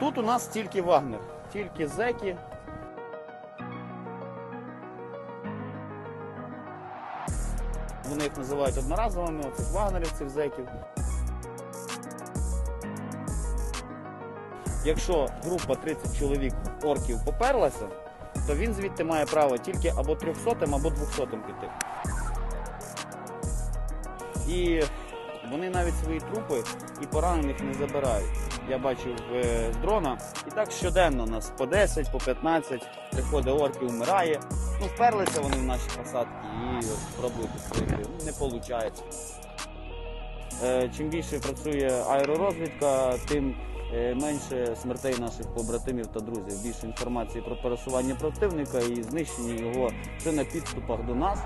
Тут у нас тільки Вагнер, тільки зеки. Вони їх називають одноразовими, оцих вагнерівців, зеків. Якщо група 30 чоловік орків поперлася, то він звідти має право тільки або 300 або 200 піти. І вони навіть свої трупи і поранених не забирають. Я бачив е, з дрона. І так щоденно нас по 10, по 15 приходить орки, вмирає. Ну, вперлися вони в наші посадки і пробують. Ну, Не виходить. Е, Чим більше працює аеророзвідка, тим е, менше смертей наших побратимів та друзів. Більше інформації про пересування противника і знищення його вже на підступах до нас.